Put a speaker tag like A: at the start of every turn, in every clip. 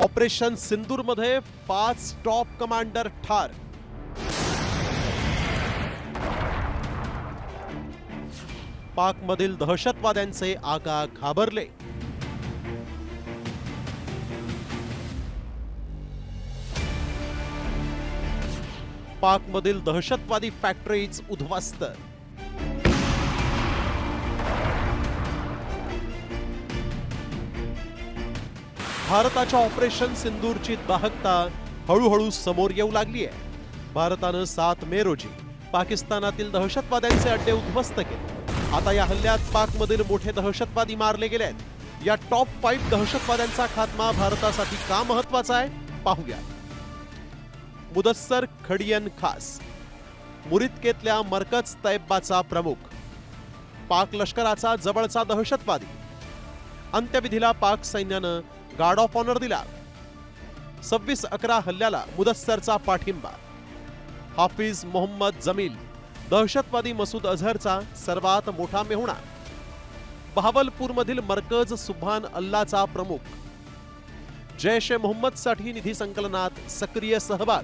A: Operation सिंदूरमध्ये पाच top commander ठार. पाकमधील दहशतवाद्यांचे आगा घाबरले. पाकमधील दहशतवादी फॅक्टरीज उद्ध्वस्त. भारताच्या ऑपरेशन सिंदूरची दाहकता हळूहळू समोर येऊ लागली आहे. भारतानं सात मे रोजी पाकिस्तानातील दहशतवाद्यांचे अड्डे उद्ध्वस्त केले. आता या हल्ल्यात पाकमधील मोठे दहशतवादी मारले गेले आहेत. या टॉप फाईव्ह दहशतवाद्यांचा खात्मा भारतासाठी का महत्त्वाचा आहे? पाहूया मुदस्सर खडियन खास मुरितकेतल्या मरकज तैब्बाचा प्रमुख पाक लष्कराचा जवळचा दहशतवादी. अंत्यविधीला पाक सैन्यानं गार्ड ऑफ ऑनर दिला. सव्वीस अकरा हल्ल्याला मुदस्सरचा पाठिंबा. हाफिज मोहम्मद जमील दहशतवादी मसूद अझहरचा सर्वात मोठा मेहुणा. बहावलपूरमधील मरकज सुभान अल्लाचा प्रमुख. जैश ए मोहम्मदसाठी निधी संकलनात सक्रिय सहभाग.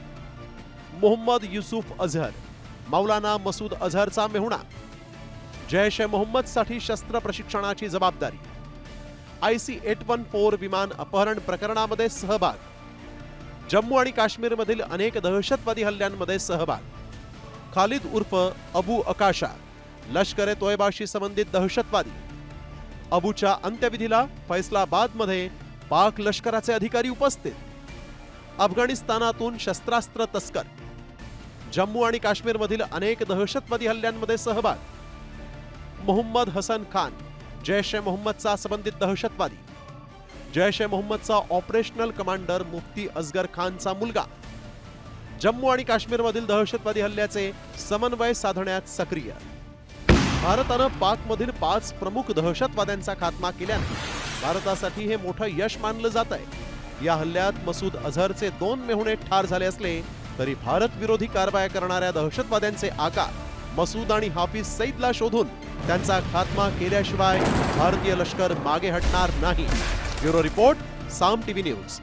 A: मोहम्मद युसुफ अझहर मौलाना मसूद अझहरचा मेहुणा. जैश ए मोहम्मदसाठी शस्त्र प्रशिक्षणाची जबाबदारी. I C eight one four विमान अपहरण प्रकरणामध्ये सहभाग. जम्मू आणि काश्मीरमधील अनेक दहशतवादी हल्ल्यांमध्ये सहभाग. खालिद उर्फ अबू अकाशा लष्कर ए तोयबाशी संबंधित दहशतवादी. अबूच्या अंत्यविधीला फैसलाबादमध्ये पाक लष्कराचे अधिकारी उपस्थित. अफगाणिस्तानातून शस्त्रास्त्र तस्कर. जम्मू आणि काश्मीरमधील अनेक दहशतवादी हल्ल्यांमध्ये सहभाग. मोहम्मद हसन खान जैश ए मोहम्मदचा संबंधित दहशतवादी. जैश ए मोहम्मदचा ऑपरेशनल कमांडर मुफ्ती अजगर खानचा मुलगा. जम्मू आणि काश्मीरमधील दहशतवादी हल्ल्याचे समन्वय साधण्यात सक्रिय. भारतानं पाकमधील पाच प्रमुख दहशतवाद्यांचा खात्मा केल्याने भारतासाठी हे मोठं यश मानलं जात आहे या हल्ल्यात मसूद अझहरचे दोन मेहुणे ठार झाले असले तरी भारत विरोधी कारवाया करणाऱ्या दहशतवाद्यांचे आकार मसूद आणि हाफिज सईदला शोधून त्यांचा खात्मा केल्याशिवाय भारतीय लष्कर मागे हटणार नाही. Bureau report Saam TV news.